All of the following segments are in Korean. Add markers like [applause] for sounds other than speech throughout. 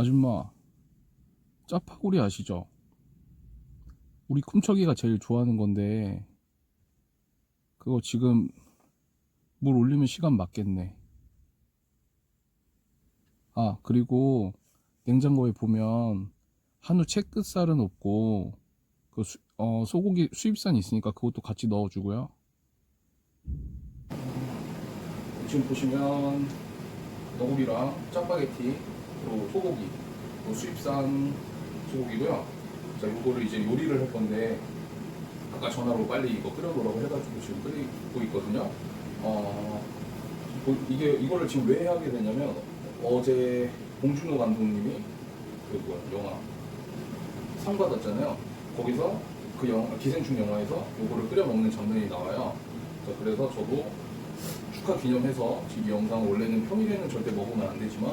아줌마, 짜파구리 아시죠? 우리 쿰척이가 제일 좋아하는 건데, 그거 지금 물 올리면 시간 맞겠네. 아, 그리고 냉장고에 보면 한우 채끝살은 없고, 그 수- 어, 소고기 수입산 있으니까 그것도 같이 넣어주고요. 지금 보시면 너구리랑 짜파게티 그리고 소고기 또 수입산 소고기고요. 자, 요거를 이제 요리를 할 건데 아까 전화로 빨리 이거 끓여놓으라고 해가지고 지금 끓이고 있거든요. 어, 뭐 이게 이거를 지금 왜 하게 되냐면 어제 봉준호 감독님이 그 뭐야 영화 상 받았잖아요. 거기서 그 영화 기생충 영화에서 요거를 끓여 먹는 장면이 나와요. 자, 그래서 저도 축하 기념해서 지금 이 영상 원래는 평일에는 절대 먹으면 안 되지만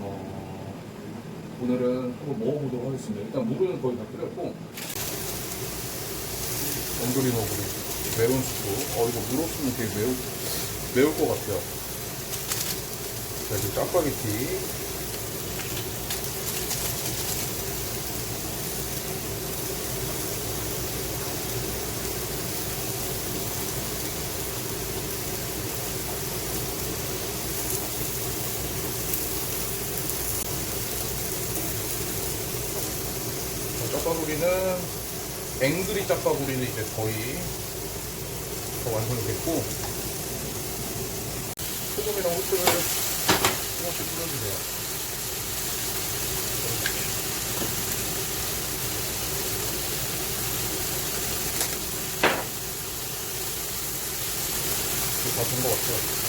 어, 오늘은 한번 먹어보도록 하겠습니다. 일단 물은 거의 다 끓였고 엉돌이 너구리 매운 수프 어 이거 물 없으면 되게 매우, 매울 것 같아요. 자 이제 짜파게티 짜파구리는 앵그리 짜파구리는 이제 거의 다 완성이 됐고 소금이랑 후추를 조금씩 뿌려주세요. 이거 다된 것 같아요.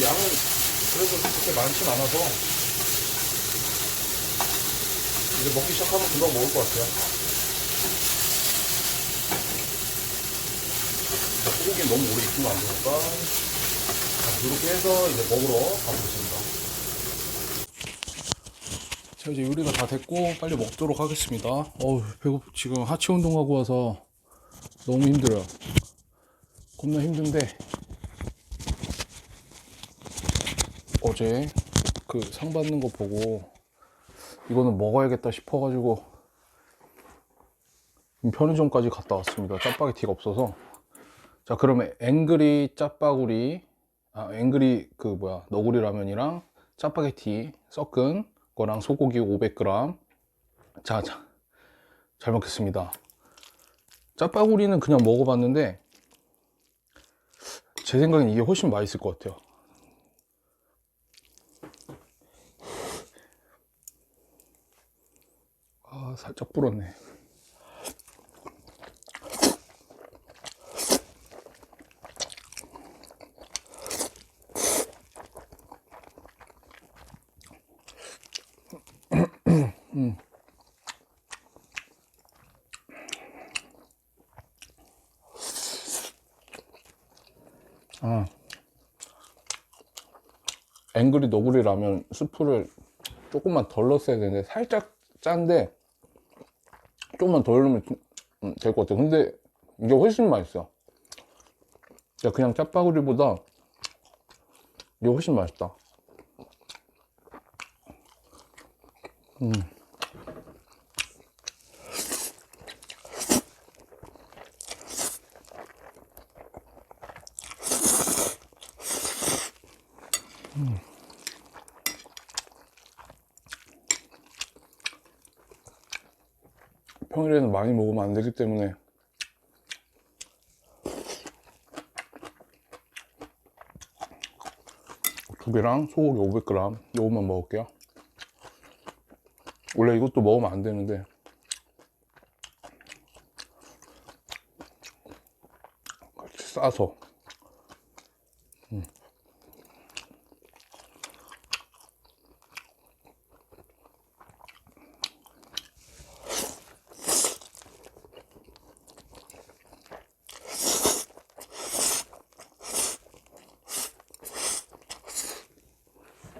양은 그래도 그렇게 많진 않아서 이제 먹기 시작하면 금방 먹을 것 같아요. 자, 소고기는 너무 오래 익히면 안 되니까 자, 이렇게 해서 이제 먹으러 가보겠습니다. 자 이제 요리가 다 됐고 빨리 먹도록 하겠습니다. 어우 배고 지금 하체 운동하고 와서 너무 힘들어요. 겁나 힘든데 어제 그 상 받는 거 보고 이거는 먹어야겠다 싶어가지고 편의점까지 갔다 왔습니다. 짜파게티가 없어서. 자, 그러면 앵그리 짜파구리, 아, 앵그리 그 뭐야, 너구리 라면이랑 짜파게티 섞은 거랑 소고기 500g. 자, 자, 잘 먹겠습니다. 짜파구리는 그냥 먹어봤는데 제 생각엔 이게 훨씬 맛있을 것 같아요. 아, 살짝 불었네. 음. 아. 앵그리 너구리 라면 스프를 조금만 덜 넣었어야 되는데 살짝 짠데 조금만 더 넣으면 될 것 같아요. 근데 이게 훨씬 맛있어. 야, 그냥 짜파구리보다 이게 훨씬 맛있다. 음. 음. 평일에는 많이 먹으면 안 되기 때문에. 두 개랑 소고기 500g 요것만 먹을게요. 원래 이것도 먹으면 안 되는데. 같이 싸서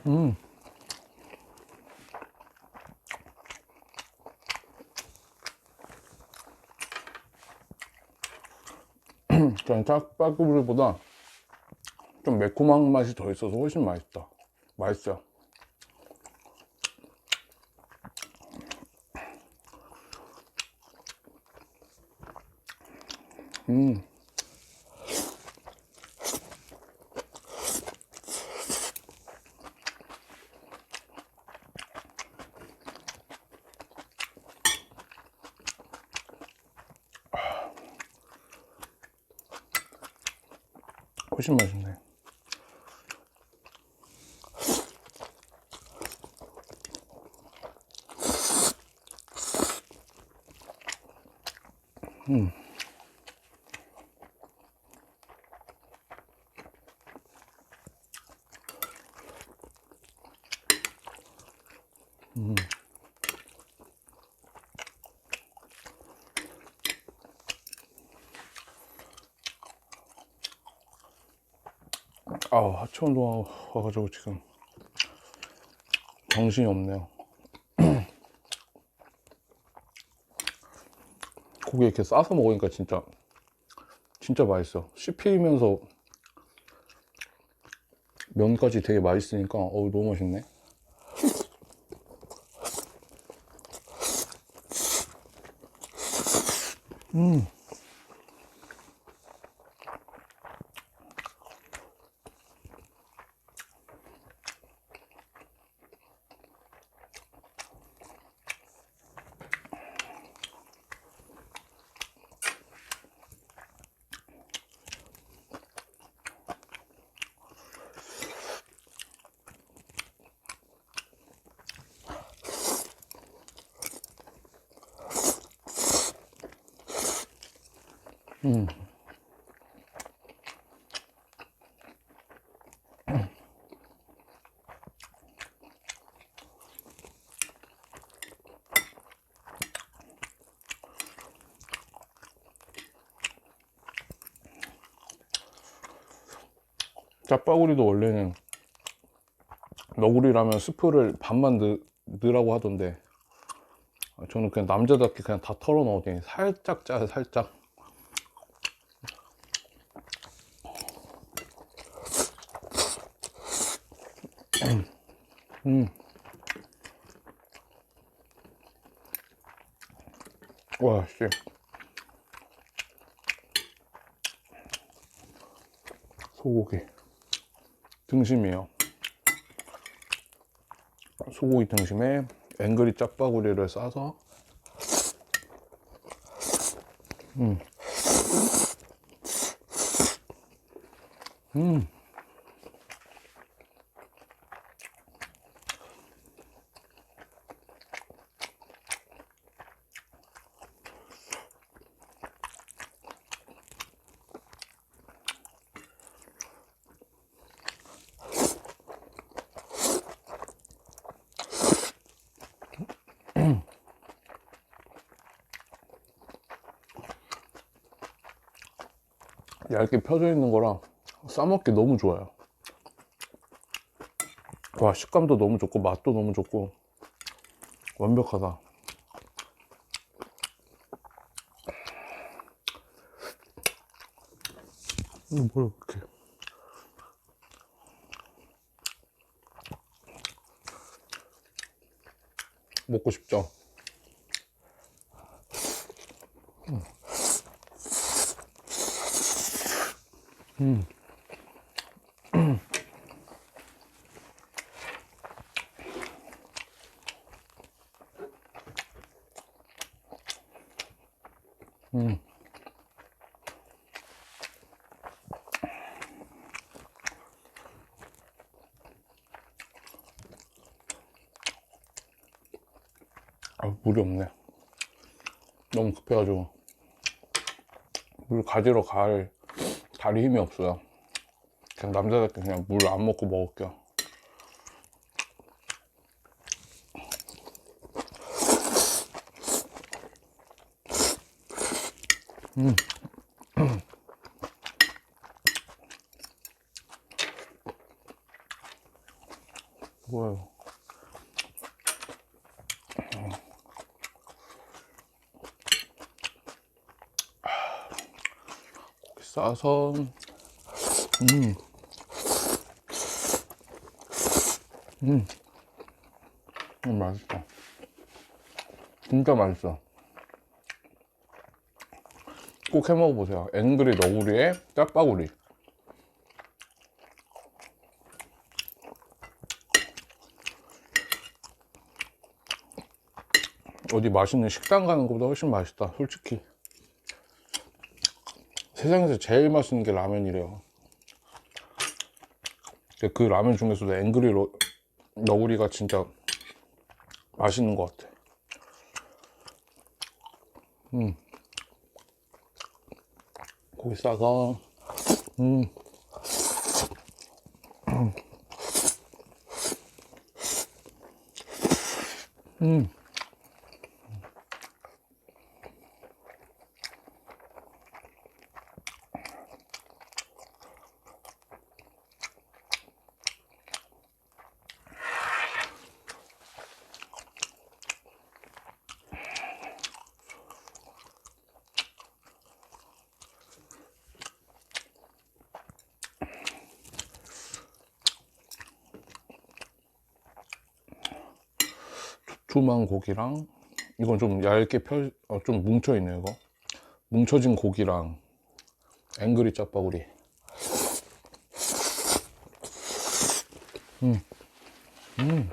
음. [clears throat] 저는 짝바구리보다 좀 매콤한 맛이 더 있어서 훨씬 맛있다. 맛있어요. 음. 훨씬 맛있네. 음. 음. 아우 하체 운동하고 와가지고 지금 정신이 없네요. [clears throat] 고기 이렇게 싸서 먹으니까 진짜 진짜 맛있어. 씹히면서 면까지 되게 맛있으니까 어우 너무 맛있네. [sniffs] 음. 음. 짜파구리도 원래는 너구리라면 스프를 반만 넣, 넣으라고 하던데 저는 그냥 남자답게 그냥 다 털어 넣었더니 살짝 짜요 살짝 음. 와, 씨. 소고기. 등심이에요. 소고기 등심에 앵그리 짝바구리를 싸서 음. 음. 얇게 펴져 있는 거랑 싸먹기 너무 좋아요. 와, 식감도 너무 좋고, 맛도 너무 좋고, 완벽하다. 뭐야, 이렇게. 먹고 싶죠? 음. 아, 물이 없네. 너무 급해가지고. 물 가지러 갈, 다리 힘이 없어요. 그냥 남자답게 그냥 물 안 먹고 먹을게요. 뭐 싸서 음. 음. 음, 맛있다. 진짜 맛있어. 꼭 해 먹어보세요. 앵그리 너구리의 짜파구리. 어디 맛있는 식당 가는 것보다 훨씬 맛있다, 솔직히. 세상에서 제일 맛있는 게 라면이래요. 그 라면 중에서도 앵그리 러, 너구리가 진짜 맛있는 것 같아. 음. 고기 싸서, 음. 음. 두툼한 고기랑 이건 좀 얇게 펴, 어, 좀 뭉쳐 있네요 이거 뭉쳐진 고기랑 앵그리 짜파구리 음. 음.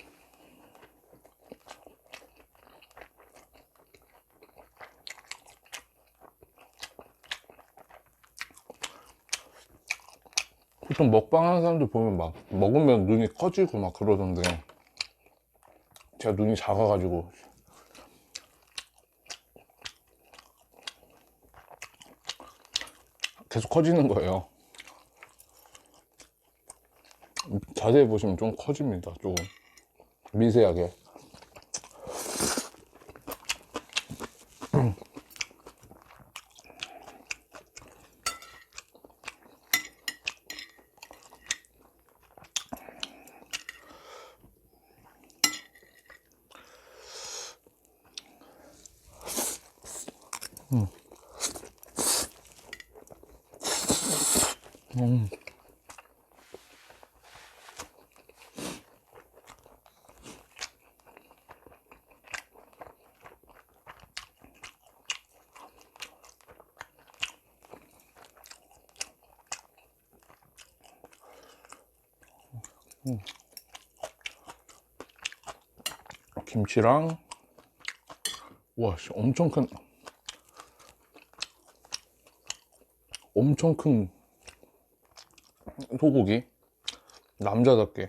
보통 먹방 하는 사람들 보면 막 먹으면 눈이 커지고 막 그러던데 제가 눈이 작아가지고 계속 커지는 거예요. 자세히 보시면 좀 커집니다. 조금 미세하게. 김치랑 와, 씨, 엄청 큰 엄청 큰 소고기. 남자답게.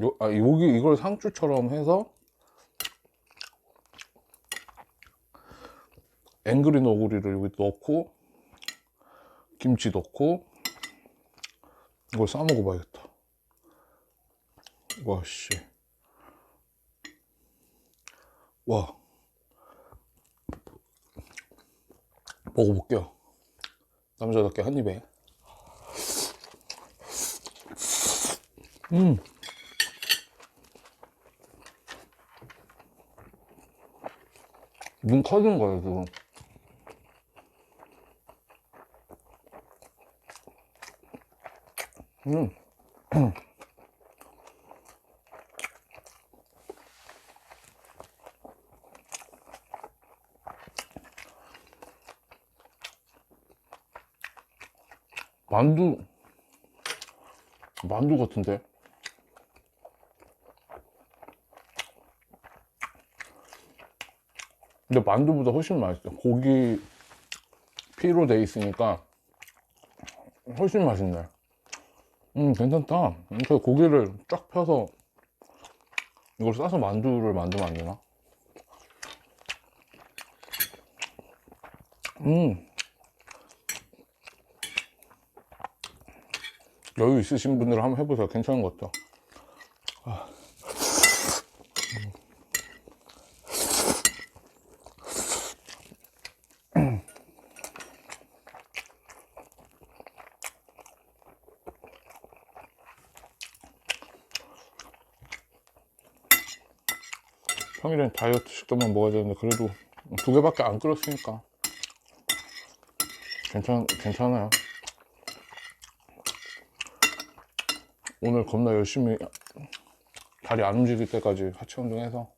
요, 아, 여기 이걸 상추처럼 해서 앵그리 너구리를 여기 넣고 김치 넣고 이걸 싸 먹어봐야겠다. 와씨. 와. 먹어볼게요 남자답게 한 입에 음. 눈 커진 거예요 지금 음. [clears throat] 만두. 만두 같은데? 근데 만두보다 훨씬 맛있어. 고기 피로 돼 있으니까 훨씬 맛있네. 음 괜찮다. 이렇게 고기를 쫙 펴서 이걸 싸서 만두를 만들면 안 되나? 음 여유 있으신 분들은 한번 해보세요. 괜찮은 것 같아요. 아. 평일엔 다이어트 식단만 먹어야 되는데 그래도 두 개밖에 안 끓였으니까 괜찮 괜찮아요. 오늘 겁나 열심히 다리 안 움직일 때까지 하체 운동해서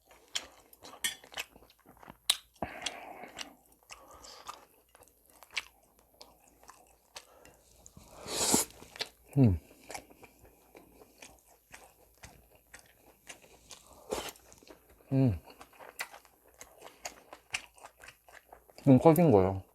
음. 음. 좀 커진 거예요.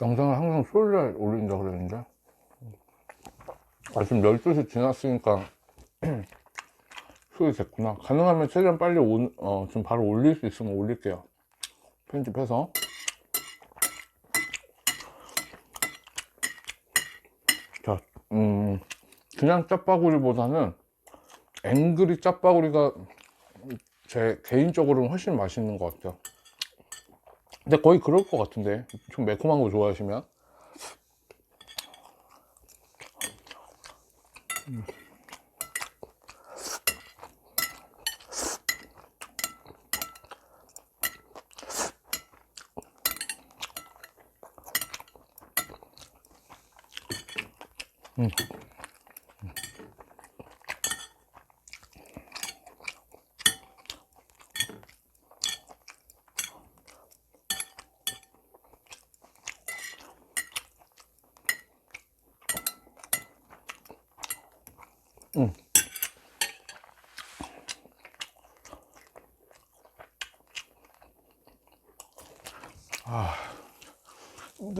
영상을 항상 수요일날 올린다 그랬는데 아 지금 12시 지났으니까 수요일 됐구나. 가능하면 최대한 빨리 오, 어, 좀 바로 올릴 수 있으면 올릴게요. 편집해서. 자, 음, 그냥 짜파구리보다는 앵그리 짜파구리가 제 개인적으로는 훨씬 맛있는 것 같아요. 근데 거의 그럴 것 같은데. 좀 매콤한 거 좋아하시면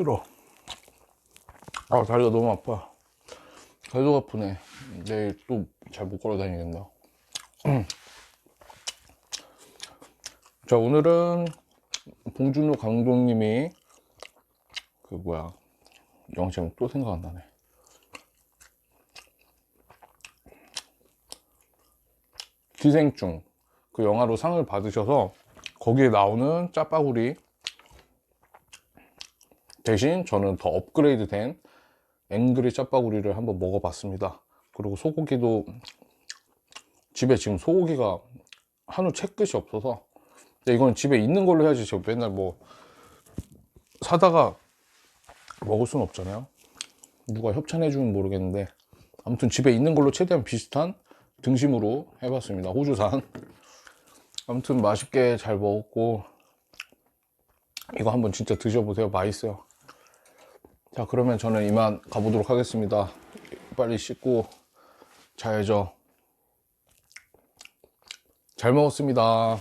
힘들어 아 다리가 너무 아파. 계속 아프네. 내일 또 잘 못 걸어 다니겠다 [clears throat] 자 오늘은 봉준호 감독님이 그 뭐야 영화 제목 또 생각 안 나네. 기생충. 그 영화로 상을 받으셔서 거기에 나오는 짜파구리. 대신 저는 더 업그레이드 된 앵그리 짜파구리를 한번 먹어봤습니다. 그리고 소고기도 집에 지금 소고기가 한우 채끝이 없어서 이건 집에 있는 걸로 해야지 제가 맨날 뭐 사다가 먹을 수는 없잖아요. 누가 협찬해 주면 모르겠는데 아무튼 집에 있는 걸로 최대한 비슷한 등심으로 해봤습니다. 호주산. 아무튼 맛있게 잘 먹었고 이거 한번 진짜 드셔보세요. 맛있어요. 자 그러면 저는 이만 가보도록 하겠습니다. 빨리 씻고 자야죠. 잘 먹었습니다